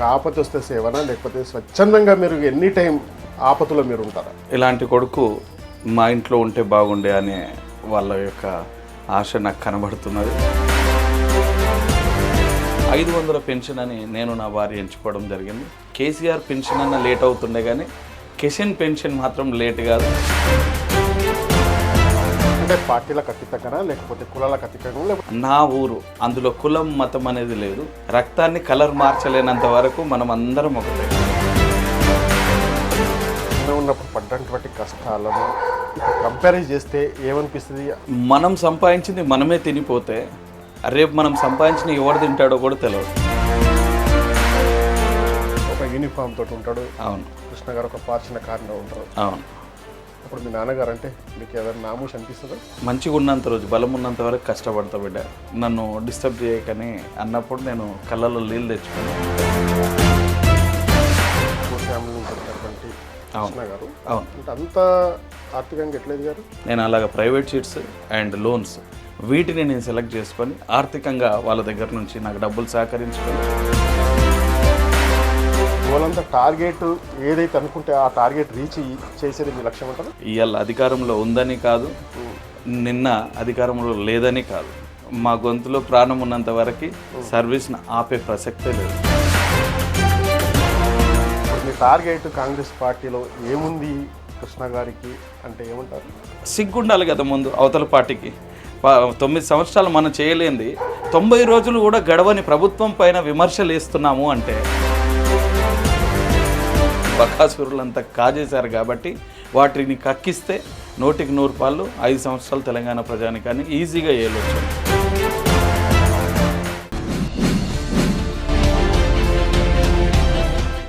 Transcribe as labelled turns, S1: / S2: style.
S1: ఒక ఆపతి వస్తే సేవనా లేకపోతే స్వచ్ఛందంగా మీరు ఎనీ టైం ఆపతులో మీరు ఉంటారా?
S2: ఇలాంటి కొడుకు మా ఇంట్లో ఉంటే బాగుండే అనే వాళ్ళ యొక్క ఆశ నాకు కనబడుతున్నది. ఐదు వందల పెన్షన్ అని నేను నా భార్య ఎంచుకోవడం జరిగింది. కేసీఆర్ పెన్షన్ అన్న లేట్ అవుతుండే కానీ కిషన్ పెన్షన్ మాత్రం లేట్ కాదు.
S1: అంటే పార్టీలకు అతీతంగానా లేకపోతే కులాలకు అతీతంగా
S2: నా ఊరు అందులో కులం మతం అనేది లేదు. రక్తాన్ని కలర్ మార్చలేనంత వరకు మనం అందరం ఒకటే
S1: ఉన్నప్పుడు పడ్డటువంటి కష్టాలను కంపేర్ చేస్తే ఏమనిపిస్తుంది?
S2: మనం సంపాదించింది మనమే తినిపోతే రేపు మనం సంపాదించిన ఎవడు తింటాడో కూడా తెలియదు
S1: ఒక యూనిఫామ్ తోటి ఉంటాడు.
S2: అవును.
S1: కృష్ణ గారు ఒక పార్చిన కారణం ఉంటారు.
S2: అవును.
S1: అప్పుడు మీ నాన్నగారు అంటే మీకు ఏదైనా నామూష్ అనిపిస్తుందా?
S2: మంచిగా ఉన్నంత రోజు బలం ఉన్నంత వరకు కష్టపడతా బిడ్డ. నన్ను డిస్టర్బ్ చేయకని అన్నప్పుడు నేను కళ్ళలో నీళ్ళు తెచ్చుకున్నాను
S1: ఫ్యామిలీ కృష్ణ గారు.
S2: అవును.
S1: అంటే అంత ఆర్థికంగా ఎట్లేదు గారు?
S2: నేను అలాగ ప్రైవేట్ షీట్స్ అండ్ లోన్స్ వీటిని నేను సెలెక్ట్ చేసుకొని ఆర్థికంగా వాళ్ళ దగ్గర నుంచి నాకు డబ్బులు సహకరించుకొని
S1: వాళ్ళంతా టార్గెట్ ఏదైతే అనుకుంటే ఆ టార్గెట్ రీచ్ చేసేది మీ లక్ష్యం అంటారు?
S2: ఇవాళ అధికారంలో ఉందని కాదు నిన్న అధికారంలో లేదని కాదు. మా గొంతులో ప్రాణం ఉన్నంత వరకు సర్వీస్ని ఆపే ప్రసక్తే లేదు.
S1: మీ టార్గెట్ కాంగ్రెస్ పార్టీలో ఏముంది కృష్ణ గారికి అంటే ఏమంటారు?
S2: సిగ్గుండాలి కదా ముందు అవతల పార్టీకి. తొమ్మిది సంవత్సరాలు మనం చేయలేంది. తొంభై రోజులు కూడా గడవని ప్రభుత్వం పైన విమర్శలు వేస్తున్నాము అంటే. బకాసురులంతా కాజేశారు కాబట్టి వాటిని కక్కిస్తే నోటికి నూరు పాళ్ళు ఐదు సంవత్సరాలు తెలంగాణ ప్రజానికాన్ని ఈజీగా ఏలొచ్చు.